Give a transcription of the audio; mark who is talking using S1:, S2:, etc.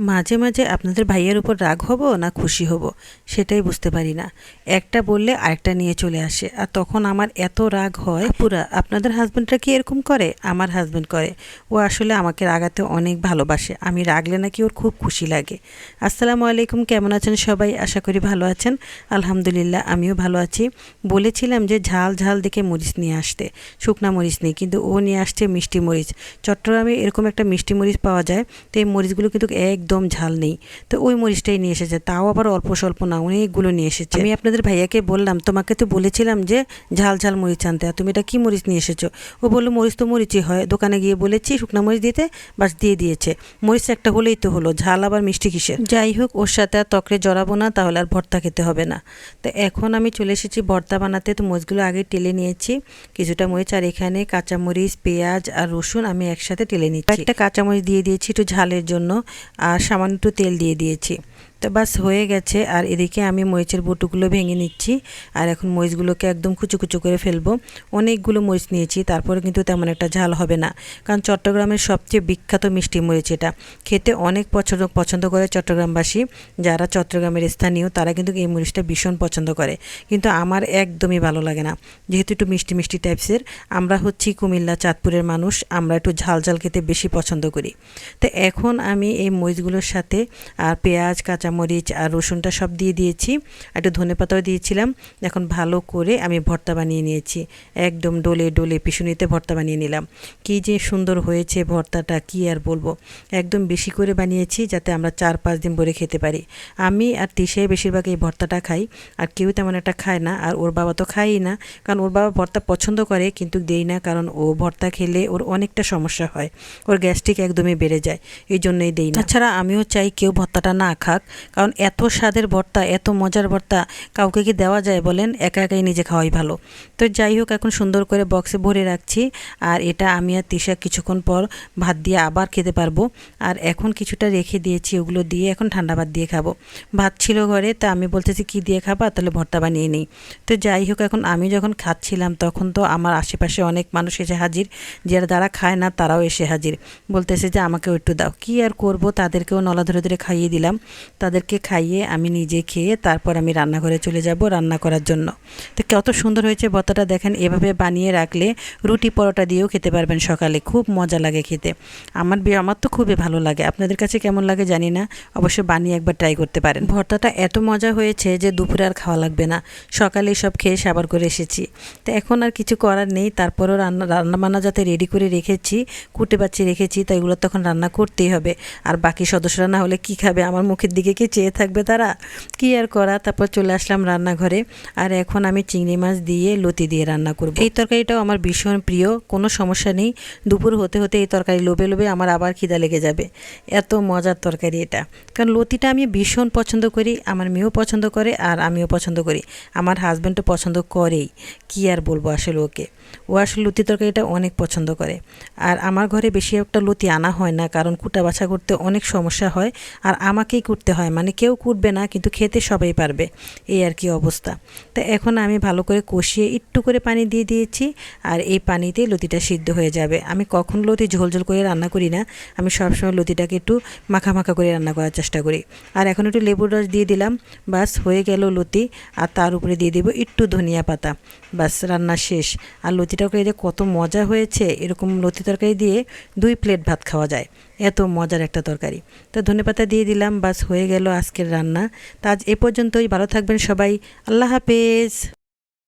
S1: মাঝে মাঝে আপনাদের ভাইয়ের উপর রাগ হব না খুশি হব? সেটাই বুঝতে পারি না। একটা বললে আরেকটা নিয়ে চলে আসে। আর তখন আমার এত রাগ হয়। পুরা আপনাদের হাজব্যান্ডরা কি এরকম করে? আমার হাজব্যান্ড করে। ও আসলে আমাকে রাগাতে অনেক ভালোবাসে। আমি রাগলে নাকি ওর খুব খুশি লাগে। আসসালামু আলাইকুম, কেমন আছেন সবাই? আশা করি ভালো আছেন। আলহামদুলিল্লাহ, আমিও ভালো আছি। বলেছিলাম যে ঝাল ঝাল দেখে মরিচ নিয়ে আসতে। শুকনা মরিচ নেই, কিন্তু ও নিয়ে আসছে মিষ্টি মরিচ। চট্টগ্রামে এরকম একটা মিষ্টি মরিচ পাওয়া যায়। তো এই মরিচগুলো কিন্তু একদম ঝাল নেই। তো ওই মরিচটাই নিয়ে এসেছে। তাও আবার অল্প স্বল্প না অনেকগুলো নিয়ে এসেছে। আমি আপনাদের ভাইয়াকে বললাম তোমাকে তো বলেছিলাম যে ঝাল ঝাল মরিচ আনতে। আর তুমি এটা কী মরিচ নিয়ে এসেছ? ও বলল মরিচ তো মরিচই হয়। দোকানে গিয়ে বলেছি শুকনা মরিচ দিতে। বাস দিয়ে দিয়েছে। মরিচ একটা হলেই তো হলো ঝাল আবার মিষ্টি কিসের? যাই হোক ওর সাথে আর তকরে জড়াবো না তাহলে আর ভর্তা খেতে হবে না। তো এখন আমি চলে এসেছি ভর্তা বানাতে। তো মরিচগুলো আগে টেলে নিয়েছি কিছুটা মরিচ আর এখানে কাঁচামরিচ পেঁয়াজ আর রসুন আমি একসাথে টেলে নিচ্ছি। একটা কাঁচামরিচ দিয়ে দিয়েছি একটু ঝালের জন্য। আর সামান্য তেল দিয়ে দিয়েছি। তো বাস হয়ে গেছে, আর এদিকে আমি মরিচের বটুগুলো ভেঙে নিচ্ছি, আর এখন মরিচগুলোকে একদম কুচু কুচু করে ফেলব। অনেকগুলো মরিচ নিয়েছি, তারপরে কিন্তু তেমন একটা ঝাল হবে না, কারণ চট্টগ্রামের সবচেয়ে বিখ্যাত মিষ্টি মরিচ এটা। খেতে অনেক পছন্দ পছন্দ করে চট্টগ্রামবাসী, যারা চট্টগ্রামের স্থানীয়, তারা কিন্তু এই মরিচটা ভীষণ পছন্দ করে। কিন্তু আমার একদমই ভালো লাগে না। যেহেতু একটু মিষ্টি মিষ্টি টাইপসের, আমরা হচ্ছি কুমিল্লা, চাঁদপুরের মানুষ, আমরা একটু ঝাল ঝাল খেতে বেশি পছন্দ করি। তো এখন আমি এই মরিচগুলোর সাথে, আর পেঁয়াজ কাঁচা কাঁচামরিচ আর রসুনটা সব দিয়ে দিয়েছি, একটু ধনে পাতাও দিয়েছিলাম। এখন ভালো করে আমি ভর্তা বানিয়ে নিয়েছি। একদম ডোলে ডোলে পিছুনিতে ভর্তা বানিয়ে নিলাম। কি যে সুন্দর হয়েছে ভর্তাটা, কি আর বলব। একদম বেশি করে বানিয়েছি যাতে আমরা চার পাঁচ দিন ভরে খেতে পারি। আমি আর তিসে বেশিরভাগ এই ভর্তাটা খাই, আর কেউ তেমন একটা খায় না, আর ওর বাবা তো খায়ই না। কারণ ওর বাবা ভর্তা পছন্দ করে, কিন্তু দেই না, কারণ ও ভর্তা খেলে ওর অনেকটা সমস্যা হয়। ওর গ্যাস্ট্রিক একদমই বেড়ে যায়, এই জন্যই দেই না। তাছাড়া আমিও চাই কেউ ভর্তাটা না খাক কারণ এত স্বাদের ভর্তা, এত মজার ভর্তা কাউকে কি দেওয়া যায় বলেন? একা একাই নিজে খাওয়াই ভালো। তো যাই হোক, এখন সুন্দর করে বক্সে ভরে রাখছি। আর এটা আমি আর তিশা কিছুক্ষণ পর ভাত দিয়ে আবার খেতে পারব। আর এখন কিছুটা রেখে দিয়েছি, ওগুলো দিয়ে এখন ঠান্ডা ভাত দিয়ে খাব। ভাত ছিল ঘরে, তা আমি বলতেছি, কি দিয়ে খাবা? তাহলে ভর্তা বানিয়ে নিই। তো যাই হোক, এখন আমি যখন খাচ্ছিলাম, তখন তো আমার আশেপাশে অনেক মানুষ এসে হাজির। যারা যারা খায় না, তারাও এসে হাজির। বলতেছে যে, আমাকেও একটু দাও। কি আর করব? তাদেরকেও নলা ধরে ধরে খাইয়ে দিলাম। তাদেরকে খাইয়ে আমি নিজে খেয়ে তারপর আমি রান্নাঘরে চলে যাব রান্না করার জন্য। তো কত সুন্দর হয়েছে ভর্তাটা দেখেন, এভাবে বানিয়ে রাখলে রুটি পরোটা দিয়েও খেতে পারবেন সকালে, খুব মজা লাগে খেতে। আমার আমার তো খুবই ভালো লাগে, আপনাদের কাছে কেমন লাগে জানি না, অবশ্যই বানিয়ে একবার ট্রাই করতে পারেন। ভর্তাটা এত মজা হয়েছে যে দুপুরে আর খাওয়া লাগবে না, সকালে সব খেয়ে সাবার করে এসেছি। তো এখন আর কিছু করার নেই, তারপরেও রান্না রান্নাবান্না যাতে রেডি করে রেখেছি, কুটে বাচ্চি রেখেছি, তো এগুলো তখন রান্না করতেই হবে। আর বাকি সদস্যরা না হলে কি খাবে, আমার মুখের দিকে কি চেয়ে থাকবে তারা? কি আর করা? তারপর চলে আসলাম রান্নাঘরে। আর এখন আমি চিংড়ি মাছ দিয়ে লতি দিয়ে রান্না করব। এই তরকারিটাও আমার ভীষণ প্রিয়, কোনো সমস্যা নেই। দুপুর হতে হতে এই তরকারি লোভে লোভে আমার আবার খিদা লেগে যাবে। এত মজার তরকারি এটা। কারণ লতিটা আমি ভীষণ পছন্দ করি, আমার মেয়েও পছন্দ করে আর আমিও পছন্দ করি। আমার হাজব্যান্ডও পছন্দ করেই। কি আর বলব আসলে ওকে? ও আসলে লতি তরকারিটা অনেক পছন্দ করে। আর আমার ঘরে বেশি একটা লতি আনা হয় না, কারণ কুটা বাছা করতে অনেক সমস্যা হয়। আর আমাকেই করতে হয়। মানে কেউ কুটবে না, কিন্তু খেতে সবাই পারবে। এই আর কি অবস্থা। তো এখন আমি ভালো করে কষিয়ে একটু করে পানি দিয়ে দিয়েছি আর এই পানিতে লতিটা সিদ্ধ হয়ে যাবে। আমি কখন লতি ঝোল ঝোল করে রান্না করি না, আমি সবসময় লতিটাকে একটু মাখা মাখা করে রান্না করার চেষ্টা করি। আর এখন একটু লেবুর রস দিয়ে দিলাম, বাস হয়ে গেল লতি আর তার উপরে দিয়ে দেবো একটু ধনিয়া পাতা। বাস রান্না শেষ। আর লতি তরকারি যে কত মজা হয়েছে, এরকম লতি তরকারি দিয়ে দুই প্লেট ভাত খাওয়া যায়। এত মজার একটা তরকারি। তো ধনেপাতা দিয়ে দিলাম, বাস হয়ে গেল আজকের রান্না। তা আজ এ পর্যন্তই, ভালো থাকবেন সবাই। আল্লাহ হাফেজ।